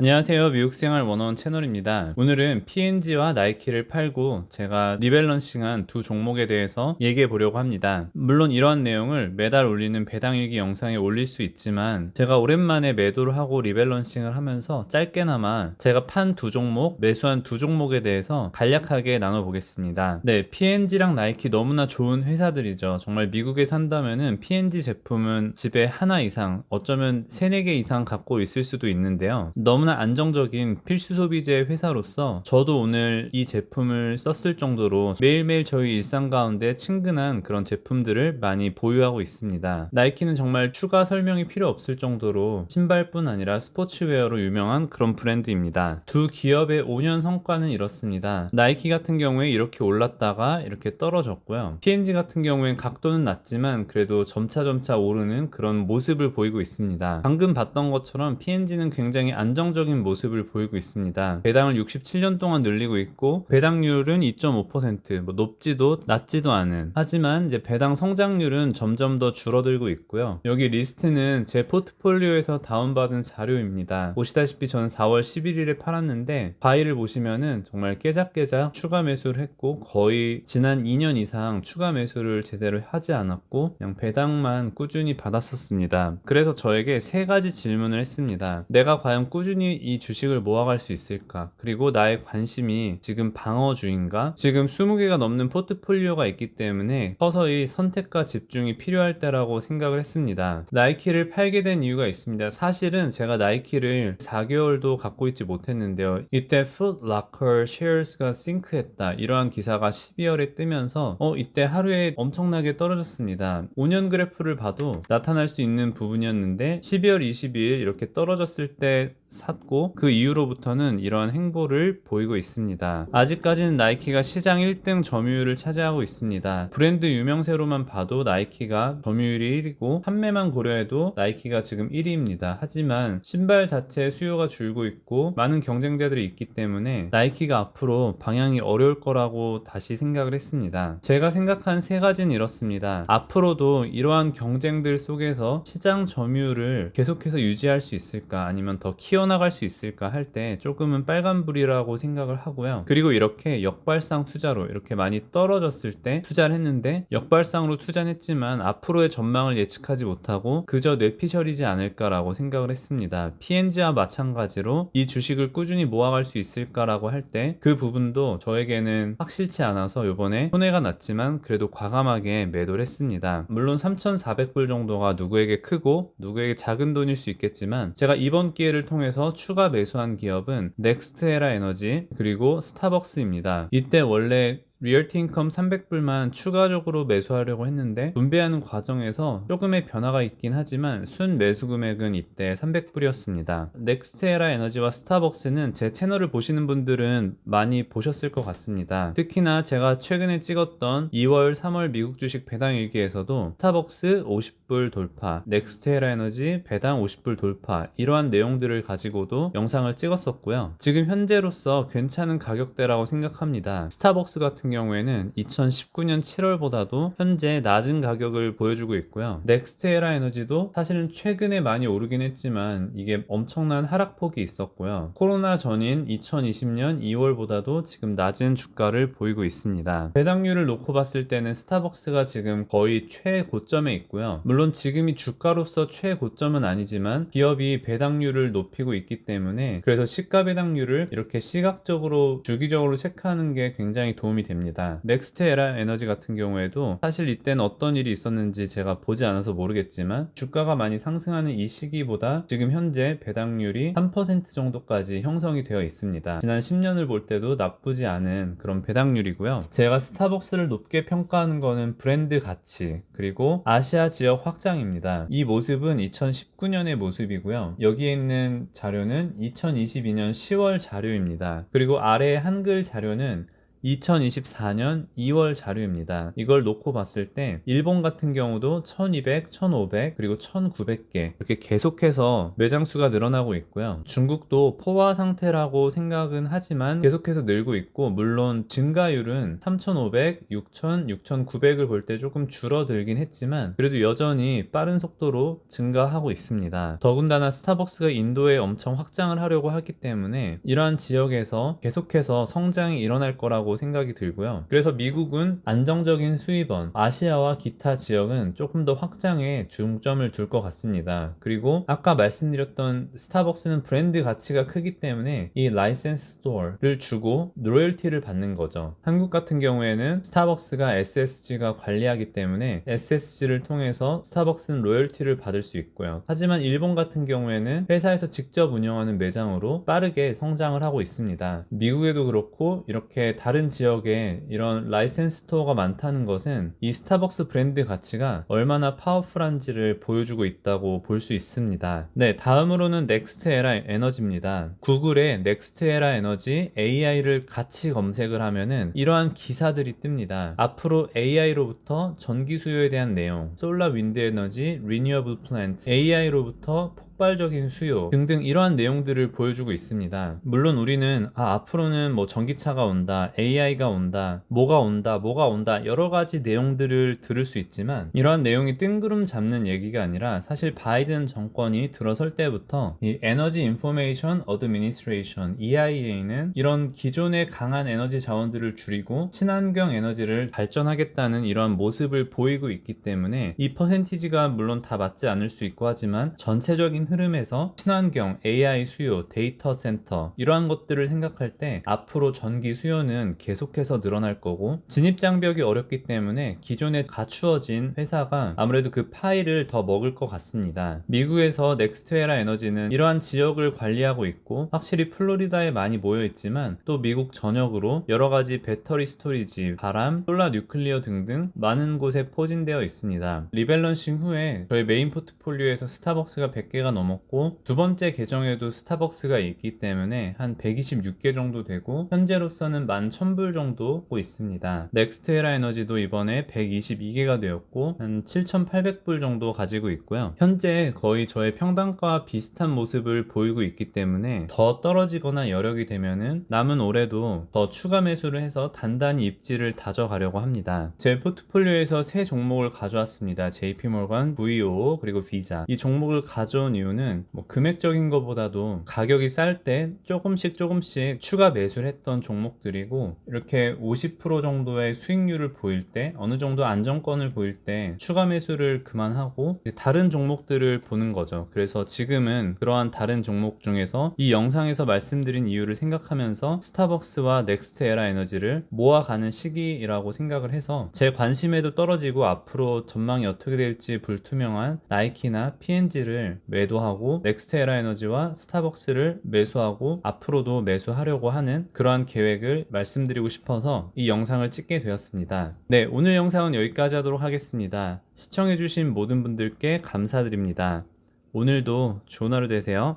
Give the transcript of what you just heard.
안녕하세요. 미국생활 원어원 채널입니다. 오늘은 P&G와 나이키를 팔고 제가 리밸런싱한 두 종목에 대해서 얘기해 보려고 합니다. 물론 이러한 내용을 매달 올리는 배당일기 영상에 올릴 수 있지만 제가 오랜만에 매도를 하고 리밸런싱을 하면서 짧게나마 제가 판 두 종목, 매수한 두 종목에 대해서 간략하게 나눠보겠습니다. 네, P&G랑 나이키 너무나 좋은 회사들이죠. 정말 미국에 산다면은 P&G 제품은 집에 하나 이상, 어쩌면 세네 개 이상 갖고 있을 수도 있는데요. 너무나 안정적인 필수 소비재 회사로서 저도 오늘 이 제품을 썼을 정도로 매일매일 저희 일상 가운데 친근한 그런 제품들을 많이 보유하고 있습니다. 나이키는 정말 추가 설명이 필요 없을 정도로 신발뿐 아니라 스포츠웨어로 유명한 그런 브랜드입니다. 두 기업의 5년 성과는 이렇습니다. 나이키 같은 경우에 이렇게 올랐다가 이렇게 떨어졌고요. P&G 같은 경우엔 각도는 낮지만 그래도 점차점차 오르는 그런 모습을 보이고 있습니다. 방금 봤던 것처럼 P&G는 굉장히 안정적 인 모습을 보이고 있습니다. 배당을 67년 동안 늘리고 있고 배당률은 2.5%, 뭐 높지도 낮지도 않은. 하지만 이제 배당 성장률은 점점 더 줄어들고 있고요. 여기 리스트는 제 포트폴리오에서 다운받은 자료입니다. 보시다시피 저는 4월 11일에 팔았는데 바이를 보시면은 정말 깨작깨작 추가 매수를 했고 거의 지난 2년 이상 추가 매수를 제대로 하지 않았고 그냥 배당만 꾸준히 받았었습니다. 그래서 저에게 세 가지 질문을 했습니다. 내가 과연 꾸준히 이 주식을 모아갈 수 있을까? 그리고 나의 관심이 지금 방어주인가? 지금 20개가 넘는 포트폴리오가 있기 때문에 서서히 선택과 집중이 필요할 때라고 생각을 했습니다. 나이키를 팔게 된 이유가 있습니다. 사실은 제가 나이키를 4개월도 갖고 있지 못했는데요. 이때 Locker shares가 싱크했다. 이러한 기사가 12월에 뜨면서 어 이때 하루에 엄청나게 떨어졌습니다. 5년 그래프를 봐도 나타날 수 있는 부분이었는데 12월 22일 이렇게 떨어졌을 때 샀고 그 이후로부터는 이러한 행보를 보이고 있습니다. 아직까지는 나이키가 시장 1등 점유율을 차지하고 있습니다. 브랜드 유명세로만 봐도 나이키가 점유율이 1위고 판매만 고려해도 나이키가 지금 1위입니다. 하지만 신발 자체의 수요가 줄고 있고 많은 경쟁자들이 있기 때문에 나이키가 앞으로 방향이 어려울 거라고 다시 생각을 했습니다. 제가 생각한 세 가지는 이렇습니다. 앞으로도 이러한 경쟁들 속에서 시장 점유율을 계속해서 유지할 수 있을까 아니면 더 키워 나갈 수 있을까 할 때 조금은 빨간불이라고 생각을 하고요. 그리고 이렇게 역발상 투자로 이렇게 많이 떨어졌을 때 투자를 했는데 역발상으로 투자는 했지만 앞으로의 전망을 예측하지 못하고 그저 뇌피셜이지 않을까라고 생각을 했습니다. P&G와 마찬가지로 이 주식을 꾸준히 모아갈 수 있을까라고 할 때 그 부분도 저에게는 확실치 않아서 이번에 손해가 났지만 그래도 과감하게 매도를 했습니다. 물론 3,400불 정도가 누구에게 크고 누구에게 작은 돈일 수 있겠지만 제가 이번 기회를 통해 서 추가 매수한 기업은 넥스트에라 에너지 그리고 스타벅스입니다. 이때 원래 리얼티 인컴 300불만 추가적으로 매수하려고 했는데 분배하는 과정에서 조금의 변화가 있긴 하지만 순 매수 금액은 이때 300불이었습니다. 넥스트에라 에너지와 스타벅스는 제 채널을 보시는 분들은 많이 보셨을 것 같습니다. 특히나 제가 최근에 찍었던 2월, 3월 미국 주식 배당 일기에서도 스타벅스 50불 돌파, 넥스트에라 에너지 배당 50불 돌파 이러한 내용들을 가지고도 영상을 찍었었고요. 지금 현재로서 괜찮은 가격대라고 생각합니다. 스타벅스 같은 경우에는 2019년 7월보다도 현재 낮은 가격을 보여주고 있고요. 넥스트에라 에너지도 사실은 최근에 많이 오르긴 했지만 이게 엄청난 하락폭이 있었고요. 코로나 전인 2020년 2월보다도 지금 낮은 주가를 보이고 있습니다. 배당률을 놓고 봤을 때는 스타벅스가 지금 거의 최고점에 있고요. 물론 지금이 주가로서 최고점은 아니지만 기업이 배당률을 높이고 있기 때문에 그래서 시가 배당률을 이렇게 시각적으로 주기적으로 체크하는 게 굉장히 도움이 됩니다. 넥스트 에라 에너지 같은 경우에도 사실 이때는 어떤 일이 있었는지 제가 보지 않아서 모르겠지만 주가가 많이 상승하는 이 시기보다 지금 현재 배당률이 3% 정도까지 형성이 되어 있습니다. 지난 10년을 볼 때도 나쁘지 않은 그런 배당률이고요. 제가 스타벅스를 높게 평가하는 거는 브랜드 가치 그리고 아시아 지역 확장입니다. 이 모습은 2019년의 모습이고요. 여기에 있는 자료는 2022년 10월 자료입니다. 그리고 아래 한글 자료는 2024년 2월 자료입니다. 이걸 놓고 봤을 때 일본 같은 경우도 1200, 1500 그리고 1900개 이렇게 계속해서 매장 수가 늘어나고 있고요. 중국도 포화 상태라고 생각은 하지만 계속해서 늘고 있고 물론 증가율은 3500, 6000, 6900을 볼 때 조금 줄어들긴 했지만 그래도 여전히 빠른 속도로 증가하고 있습니다. 더군다나 스타벅스가 인도에 엄청 확장을 하려고 하기 때문에 이러한 지역에서 계속해서 성장이 일어날 거라고 생각이 들고요. 그래서 미국은 안정적인 수입원, 아시아와 기타 지역은 조금 더 확장에 중점을 둘 것 같습니다. 그리고 아까 말씀드렸던 스타벅스는 브랜드 가치가 크기 때문에 이 라이센스 스토어를 주고 로열티를 받는 거죠. 한국 같은 경우에는 스타벅스가 SSG가 관리하기 때문에 SSG를 통해서 스타벅스는 로열티를 받을 수 있고요. 하지만 일본 같은 경우에는 회사에서 직접 운영하는 매장으로 빠르게 성장을 하고 있습니다. 미국에도 그렇고 이렇게 다른 지역에 이런 라이센스 스토어가 많다는 것은 이 스타벅스 브랜드 가치가 얼마나 파워풀한지를 보여주고 있다고 볼 수 있습니다. 네, 다음으로는 넥스트 에라 에너지입니다. 구글에 넥스트 에라 에너지 AI를 같이 검색을 하면은 이러한 기사들이 뜹니다. 앞으로 AI로부터 전기 수요에 대한 내용, 솔라 윈드 에너지, 리뉴어블 플랜트, AI로부터 폭발적인 수요 등등 이러한 내용들을 보여주고 있습니다. 물론 우리는 아, 앞으로는 뭐 전기차가 온다, AI가 온다, 뭐가 온다, 뭐가 온다 여러 가지 내용들을 들을 수 있지만 이러한 내용이 뜬구름 잡는 얘기가 아니라 사실 바이든 정권이 들어설 때부터 이 에너지 인포메이션 어드미니스트레이션 EIA는 이런 기존의 강한 에너지 자원들을 줄이고 친환경 에너지를 발전하겠다는 이러한 모습을 보이고 있기 때문에 이 퍼센티지가 물론 다 맞지 않을 수 있고 하지만 전체적인 흐름에서 친환경, AI 수요, 데이터 센터 이러한 것들을 생각할 때 앞으로 전기 수요는 계속해서 늘어날 거고 진입 장벽이 어렵기 때문에 기존에 갖추어진 회사가 아무래도 그 파일을 더 먹을 것 같습니다. 미국에서 넥스트에라 에너지는 이러한 지역을 관리하고 있고 확실히 플로리다에 많이 모여 있지만 또 미국 전역으로 여러 가지 배터리 스토리지, 바람, 솔라 뉴클리어 등등 많은 곳에 포진되어 있습니다. 리밸런싱 후에 저희 메인 포트폴리오에서 스타벅스가 100개가 넘 었고 두 번째 계정에도 스타벅스가 있기 때문에 한 126개 정도 되고 현재로서는 11,000불 정도 하고 있습니다. 넥스트에라 에너지도 이번에 122개가 되었고 한 7,800불 정도 가지고 있고요. 현재 거의 저의 평단가와 비슷한 모습을 보이고 있기 때문에 더 떨어지거나 여력이 되면은 남은 올해도 더 추가 매수를 해서 단단히 입지를 다져가려고 합니다. 제 포트폴리오에서 세 종목을 가져왔습니다. JP모건, VO 그리고 비자. 이 종목을 가져온 이유 는 뭐 금액적인 것보다도 가격이 쌀 때 조금씩 조금씩 추가 매수를 했던 종목들이고 이렇게 50% 정도의 수익률을 보일 때 어느 정도 안정권을 보일 때 추가 매수를 그만하고 다른 종목들을 보는 거죠. 그래서 지금은 그러한 다른 종목 중에서 이 영상에서 말씀드린 이유를 생각하면서 스타벅스와 넥스트 에라 에너지를 모아가는 시기라고 생각을 해서 제 관심에도 떨어지고 앞으로 전망이 어떻게 될지 불투명한 나이키나 P&G를 매도 하고 넥스트 에라 에너지와 스타벅스를 매수하고 앞으로도 매수하려고 하는 그러한 계획을 말씀드리고 싶어서 이 영상을 찍게 되었습니다. 네, 오늘 영상은 여기까지 하도록 하겠습니다. 시청해주신 모든 분들께 감사드립니다. 오늘도 좋은 하루 되세요.